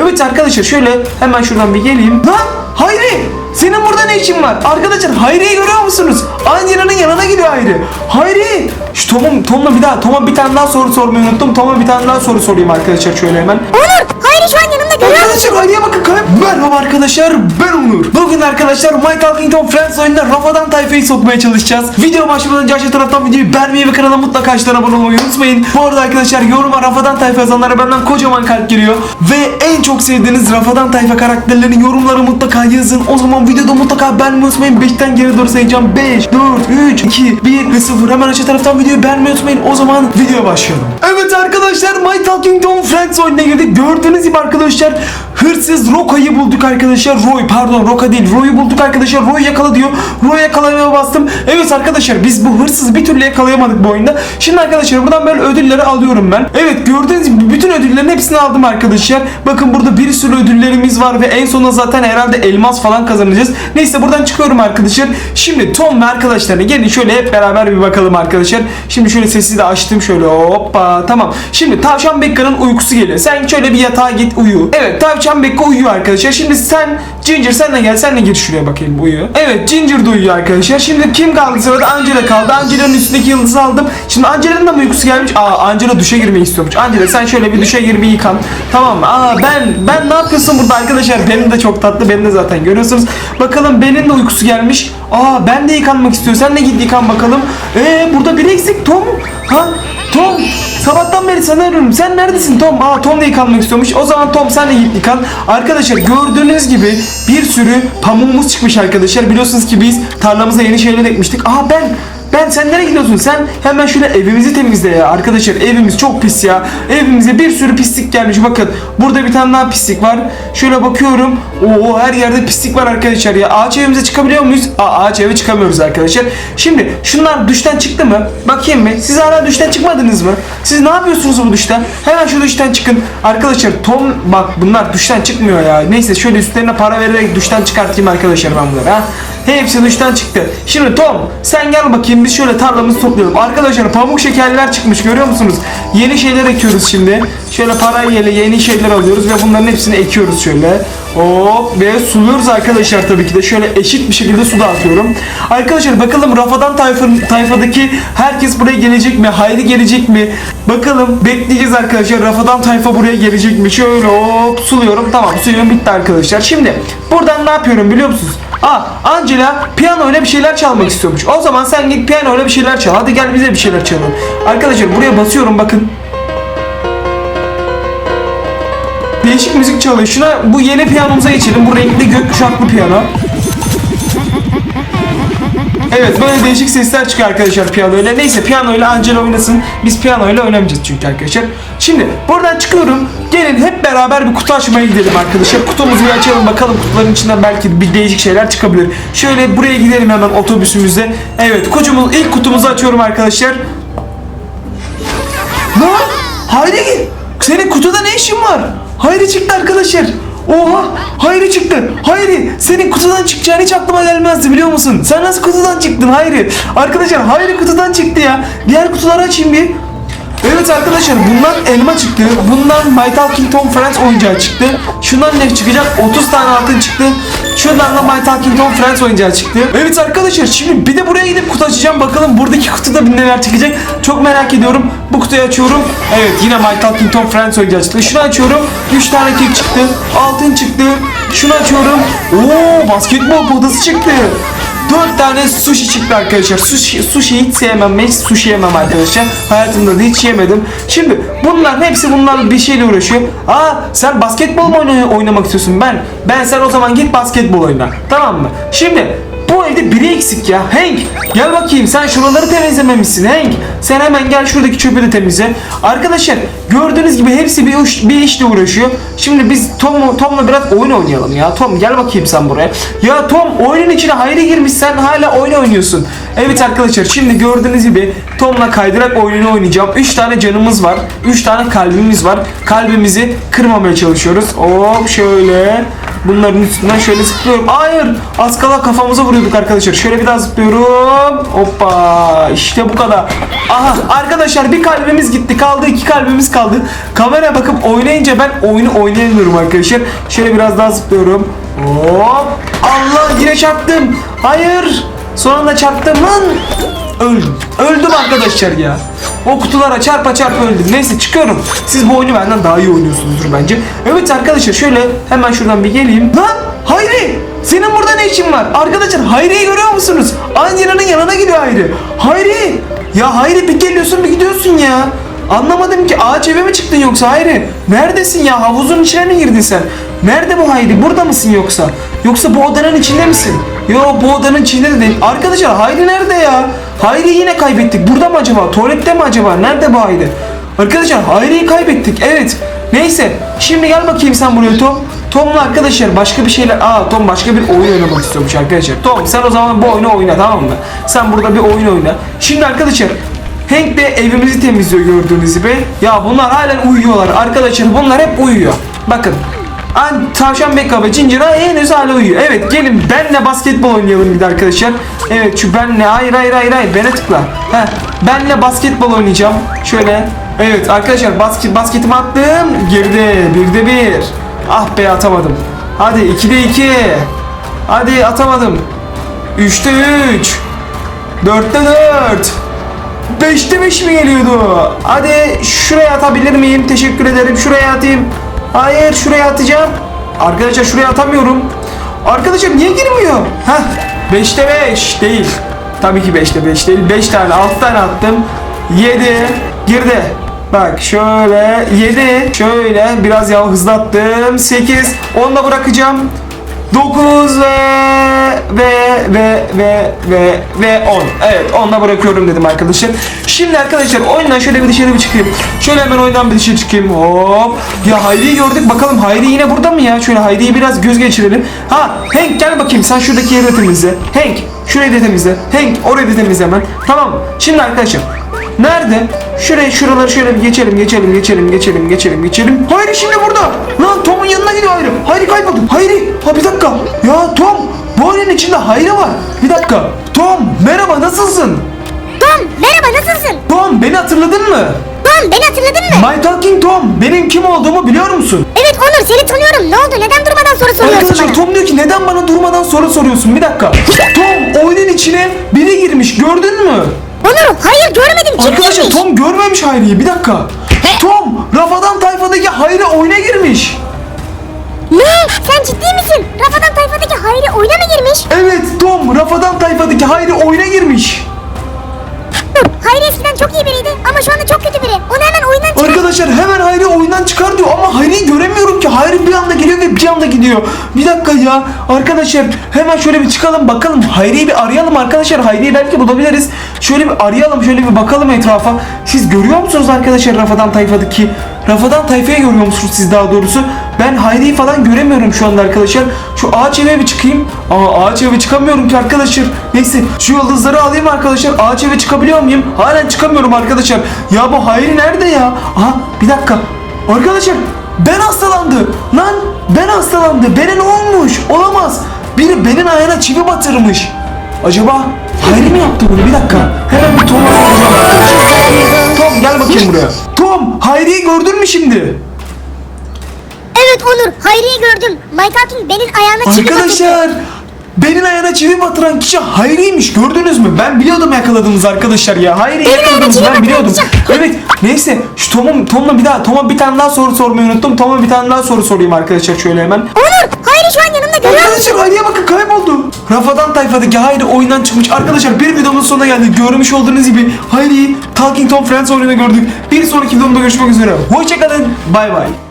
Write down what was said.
Evet arkadaşlar şöyle hemen şuradan bir geleyim. Lan Hayri! Senin burada ne işin var? Arkadaşlar Hayri'yi görüyor musunuz? Angela'nın yanına gidiyor Hayri. Hayri! Şu Tom'um, Tom'la bir daha, Tom'a bir tane daha soru sormayı unuttum. Tom'a bir tane daha soru sorayım arkadaşlar şöyle hemen. Onur, şu an yanımda görüyor musun? Arkadaşlar Hayri'ye bakın kayıp. Merhaba arkadaşlar ben Onur. Bugün arkadaşlar My Talking Tom Friends oyununa Rafadan tayfayı sokmaya çalışacağız. Video başlamadan önce aşağı taraftan videoyu beğenmeyi ve kanala mutlaka açtan abone olmayı unutmayın. Bu arada arkadaşlar yoruma Rafadan tayfa yazanlara benden kocaman kalp geliyor. Ve en çok sevdiğiniz Rafadan tayfa karakterlerinin yorumları mutlaka yazın. O zaman videoda mutlaka beğenmeyi unutmayın. 5'ten geri doğru sayacağım. 5, 4, 3, 2, 1 ve 0. Hemen aşağı taraftan videoyu beğenmeyi unutmayın. O zaman video başlayalım. Evet arkadaşlar My Talking Tom Friends oyununa girdik. Gördüğünüz gibi arkadaşlar hırsız Roka'yı bulduk arkadaşlar. Roy pardon Roka değil. Roy'u bulduk arkadaşlar. Roy yakala diyor. Roy yakalamaya bastım. Evet arkadaşlar biz bu hırsızı bir türlü yakalayamadık bu oyunda. Şimdi arkadaşlar buradan böyle ödülleri alıyorum ben. Evet gördüğünüz gibi bütün ödüllerin hepsini aldım arkadaşlar. Bakın burada bir sürü ödüllerimiz var ve en sonunda zaten herhalde elmas falan kazanacağız. Neyse buradan çıkıyorum arkadaşlar. Şimdi Tom ve arkadaşlarına gelin şöyle hep beraber bir bakalım arkadaşlar. Şimdi şöyle sesi de açtım şöyle hoppa tamam. Şimdi Tavşan Bekka'nın uykusu geliyor. Sen şöyle bir yatağa git uyu. Evet Tavşan Bekka uyuyor arkadaşlar. Şimdi sen Ginger sen de gel sen de gir şuraya bakayım uyu. Evet Ginger de uyuyor arkadaşlar. Şimdi kim kaldı sırada? Angela kaldı. Angela'nın üstündeki yıldızı aldım. Şimdi Angela'nın da mı uykusu gelmiş? Aa Angela duşa girmeyi istiyormuş. Angela sen şöyle bir duşa gir bir yıkan. Tamam mı? Aa ben ben ne yapıyorsun burada arkadaşlar? Benim de çok tatlı. Benim de zaten görüyorsunuz. Bakalım benim de uykusu gelmiş. Aa ben de yıkanmak istiyorum. Sen de git yıkan bakalım. Ee burada bir eksik Tom. Ha Tom sabahtan beri sana arıyorum. Sen neredesin Tom? Aa Tom da yıkanmak istiyormuş. O zaman Tom sen de git yıkan. Arkadaşlar gördüğünüz gibi bir sürü pamuğumuz çıkmış arkadaşlar. Biliyorsunuz ki biz tarlamıza yeni şeyler ekmiştik. Aa ben ben sen nereye gidiyorsun? Sen hemen şöyle evimizi temizle ya. Arkadaşlar evimiz çok pis ya. Evimize bir sürü pislik gelmiş. Bakın burada bir tane daha pislik var. Şöyle bakıyorum. Oo her yerde pislik var arkadaşlar ya. Ağaç evimize çıkabiliyor muyuz? Aa, ağaç eve çıkamıyoruz arkadaşlar. Şimdi şunlar duştan çıktı mı? Bakayım mı? Siz hala duştan çıkmadınız mı? Siz ne yapıyorsunuz bu duşta? Hemen şu duştan çıkın. Arkadaşlar Tom bak bunlar duştan çıkmıyor ya. Neyse şöyle üstlerine para vererek duştan çıkartayım arkadaşlar ben bunları ha. Hepsi duştan çıktı. Şimdi Tom sen gel bakayım biz şöyle tarlamızı toplayalım. Arkadaşlar pamuk şekerler çıkmış görüyor musunuz? Yeni şeyler ekiyoruz şimdi. Şöyle parayla yeni şeyler alıyoruz ve bunların hepsini ekiyoruz şöyle. Hop ve suluyoruz arkadaşlar tabii ki de şöyle eşit bir şekilde su dağıtıyorum. Arkadaşlar bakalım Rafadan tayfa, tayfadaki herkes buraya gelecek mi? Hayri gelecek mi? Bakalım bekleyeceğiz arkadaşlar. Rafadan tayfa buraya gelecek mi? Şöyle hop suluyorum. Tamam suyum bitti arkadaşlar. Şimdi buradan ne yapıyorum biliyor musunuz? Aa Angela piyano ile bir şeyler çalmak istiyormuş. O zaman sen git piyano ile bir şeyler çal. Hadi gel bize bir şeyler çalalım. Arkadaşlar buraya basıyorum bakın. Değişik müzik çalıyor. Şuna bu yeni piyanomuza geçelim. Bu renkli gökkuşaklı piyano. Evet böyle değişik sesler çıkıyor arkadaşlar piyanoyla. Neyse piyanoyla Angela oynasın. Biz piyanoyla oynamayacağız çünkü arkadaşlar. Şimdi buradan çıkıyorum. Gelin beraber bir kutu açmaya gidelim arkadaşlar. Kutumuzu bir açalım bakalım kutuların içinden belki bir değişik şeyler çıkabilir. Şöyle buraya gidelim hemen otobüsümüzde. Evet kutumuz ilk kutumuzu açıyorum arkadaşlar. Lan Hayri senin kutuda ne işin var? Hayri çıktı arkadaşlar. Oha Hayri çıktı. Hayri senin kutudan çıkacağın hiç aklıma gelmezdi biliyor musun? Sen nasıl kutudan çıktın Hayri? Arkadaşlar Hayri kutudan çıktı ya. Diğer kutuları açayım bir. Evet arkadaşlar bundan elma çıktı. Bundan My Talking Tom Friends oyuncağı çıktı. Şundan ne çıkacak? 30 tane altın çıktı. Şundan da My Talking Tom Friends oyuncağı çıktı. Evet arkadaşlar şimdi bir de buraya gidip kutu açacağım. Bakalım buradaki kutuda neler çıkacak. Çok merak ediyorum. Bu kutuyu açıyorum. Evet yine My Talking Tom Friends oyuncağı çıktı. Şunu açıyorum. 3 tane kek çıktı. Altın çıktı. Şunu açıyorum. Oo basketbol potası çıktı. 4 tane sushi çıktı arkadaşlar. Sushi, sushi hiç sevmem. Hiç sushi yemem arkadaşlar. Hayatımda da hiç yemedim. Şimdi bunların hepsi bunlarla bir şeyle uğraşıyor. Aa sen basketbol mu oyna- oynamak istiyorsun? Ben ben sen o zaman git basketbol oyna. Tamam mı? Şimdi bu evde biri eksik ya. Hank gel bakayım sen şuraları temizlememişsin Hank. Sen hemen gel şuradaki çöpü de temizle. Arkadaşlar gördüğünüz gibi hepsi bir, iş, bir işle uğraşıyor. Şimdi biz Tom, Tom'la biraz oyun oynayalım ya. Tom gel bakayım sen buraya. Ya Tom oyunun içine hayri girmiş sen hala oyun oynuyorsun. Evet arkadaşlar şimdi gördüğünüz gibi Tom'la kaydırak oyununu oynayacağım. 3 tane canımız var. 3 tane kalbimiz var. Kalbimizi kırmamaya çalışıyoruz. Hop şöyle. Bunların üstünden şöyle zıplıyorum. Hayır. Az kala kafamıza vuruyorduk arkadaşlar. Şöyle bir daha zıplıyorum. Hoppa. İşte bu kadar. Aha arkadaşlar bir kalbimiz gitti. Kaldı iki kalbimiz kaldı. Kameraya bakıp oynayınca ben oyunu oynayamıyorum arkadaşlar. Şöyle biraz daha zıplıyorum. Hop. Allah yine çarptım. Hayır. Son anda çarptım lan. Öldüm. Öldüm arkadaşlar ya. O kutulara çarpa çarpa öldüm. Neyse çıkıyorum. Siz bu oyunu benden daha iyi oynuyorsunuzdur bence. Evet arkadaşlar şöyle hemen şuradan bir geleyim. Lan Hayri! Senin burada ne işin var? Arkadaşlar Hayri'yi görüyor musunuz? Angela'nın yanına gidiyor Hayri. Hayri! Ya Hayri bir geliyorsun bir gidiyorsun ya. Anlamadım ki ağaç eve mi çıktın yoksa Hayri? Neredesin ya? Havuzun içine mi girdin sen? Nerede bu Hayri? Burada mısın yoksa? Yoksa bu odanın içinde misin? Yo bu odanın içinde de değil. Arkadaşlar Hayri nerede ya? Hayri yine kaybettik. Burada mı acaba? Tuvalette mi acaba? Nerede bu Hayri? Arkadaşlar Hayri'yi kaybettik. Evet. Neyse. Şimdi gel bakayım sen buraya Tom. Tom'la arkadaşlar başka bir şeyler... Aa Tom başka bir oyun oynamak istiyormuş arkadaşlar. Tom sen o zaman bu oyunu oyna tamam mı? Sen burada bir oyun oyna. Şimdi arkadaşlar Hank de evimizi temizliyor gördüğünüz gibi. Ya bunlar halen uyuyorlar. Arkadaşlar bunlar hep uyuyor. Bakın. An Tavşan Beka ve Cincira henüz hala uyuyor. Evet gelin benle basketbol oynayalım bir de arkadaşlar. Evet şu benle hayır hayır hayır hayır bana tıkla. Heh, benle basketbol oynayacağım. Şöyle. Evet arkadaşlar basket basketimi attım. Girdi. Birde bir. Ah be atamadım. Hadi 2'de 2. Hadi atamadım. 3'te 3. 4'te 4. 5'te 5 mi geliyordu? Hadi şuraya atabilir miyim? Teşekkür ederim. Şuraya atayım. Hayır şuraya atacağım. Arkadaşlar şuraya atamıyorum. Arkadaşlar niye girmiyor? Heh 5'te 5 değil. Tabii ki 5'te 5 değil. 5 tane 6 tane attım. 7 girdi. Bak şöyle 7 şöyle biraz ya hızlattım. 8 onu da bırakacağım. 9 ve ve ve ve ve ve 10. Evet 10'la bırakıyorum dedim arkadaşlar. Şimdi arkadaşlar oyundan şöyle bir dışarı bir çıkayım. Şöyle hemen oyundan bir dışarı çıkayım. Hop. Ya Hayri'yi gördük bakalım Hayri yine burada mı ya? Şöyle Hayri'yi biraz göz geçirelim. Ha Hank gel bakayım sen şuradaki yeri temizle. Hank şurayı da temizle. Hank orayı da temizle hemen. Tamam. Şimdi arkadaşlar Nerede? Şuraya şuraları şöyle bir geçelim geçelim geçelim geçelim geçelim geçelim. Hayri şimdi burada. Lan Tom'un yanına gidiyor Hayri. Hayri kayboldu. Hayri. Ha bir dakika. Ya Tom bu oyunun içinde Hayri var. Bir dakika. Tom merhaba nasılsın? Tom merhaba nasılsın? Tom beni hatırladın mı? Tom beni hatırladın mı? My Talking Tom benim kim olduğumu biliyor musun? Evet Onur seni tanıyorum. Ne oldu? Neden durmadan soru soruyorsun Arkadaşlar bana? Tom diyor ki neden bana durmadan soru soruyorsun? Bir dakika. Tom oyunun içine biri girmiş gördün mü? Onur hayır görmedim. Kim Arkadaşlar girmiş? Tom görmemiş Hayri'yi bir dakika. Tom Rafadan tayfadaki Hayri oyuna girmiş. Ne? Sen ciddi misin? Rafadan tayfadaki Hayri oyuna mı girmiş? Evet Tom Rafadan tayfadaki Hayri oyuna girmiş. Hayri eskiden çok iyi biriydi ama şu anda çok kötü biri. Onu hemen oyundan çıkar. Arkadaşlar hemen Hayri oyundan çıkar diyor ama Hayri'yi göremiyorum ki. Hayri bir anda geliyor ve bir anda gidiyor. Bir dakika ya. Arkadaşlar hemen şöyle bir çıkalım bakalım. Hayri'yi bir arayalım arkadaşlar. Hayri'yi belki bulabiliriz. Şöyle bir arayalım şöyle bir bakalım etrafa. Siz görüyor musunuz arkadaşlar Rafadan tayfadaki? Rafadan tayfayı görüyor musunuz siz daha doğrusu? Ben Hayri'yi falan göremiyorum şu anda arkadaşlar. Şu ağaç eve bir çıkayım. Aa ağaç eve çıkamıyorum ki arkadaşlar. Neyse şu yıldızları alayım arkadaşlar. Ağaç eve çıkabiliyor muyum? Halen çıkamıyorum arkadaşlar. Ya bu Hayri nerede ya? Aha bir dakika. Arkadaşlar ben hastalandı. Lan ben hastalandı. Bana ne olmuş? Olamaz. Biri benim ayağına çivi batırmış. Acaba Hayri mi yaptı bunu? Bir dakika. Hemen bir Tom'a. Tom gel bakayım buraya. Tom Hayri'yi gördün mü şimdi? Evet Onur Hayri'yi gördüm. Hakim benim ayağına çivi batırdı. Arkadaşlar benim ayağına çivi batıran kişi Hayri'ymiş gördünüz mü? Ben biliyordum yakaladığınız arkadaşlar ya. Hayri Benim yakaladığınızı ayağıma ben biliyordum. Evet neyse şu Tom'un Tom'la bir daha Tom'a bir tane daha soru sormayı unuttum. Tom'a bir tane daha soru sorayım arkadaşlar şöyle hemen. Onur Hayri şu an yanımda görüyor? Arkadaşlar Hayri'ye bakın kayboldu. Rafadan tayfadaki Hayri oyundan çıkmış. Arkadaşlar bir videomuzun sonuna geldik. Görmüş olduğunuz gibi Hayri'yi Talking Tom Friends oyununda gördük. Bir sonraki videomda görüşmek üzere. Hoşçakalın. Bay bay.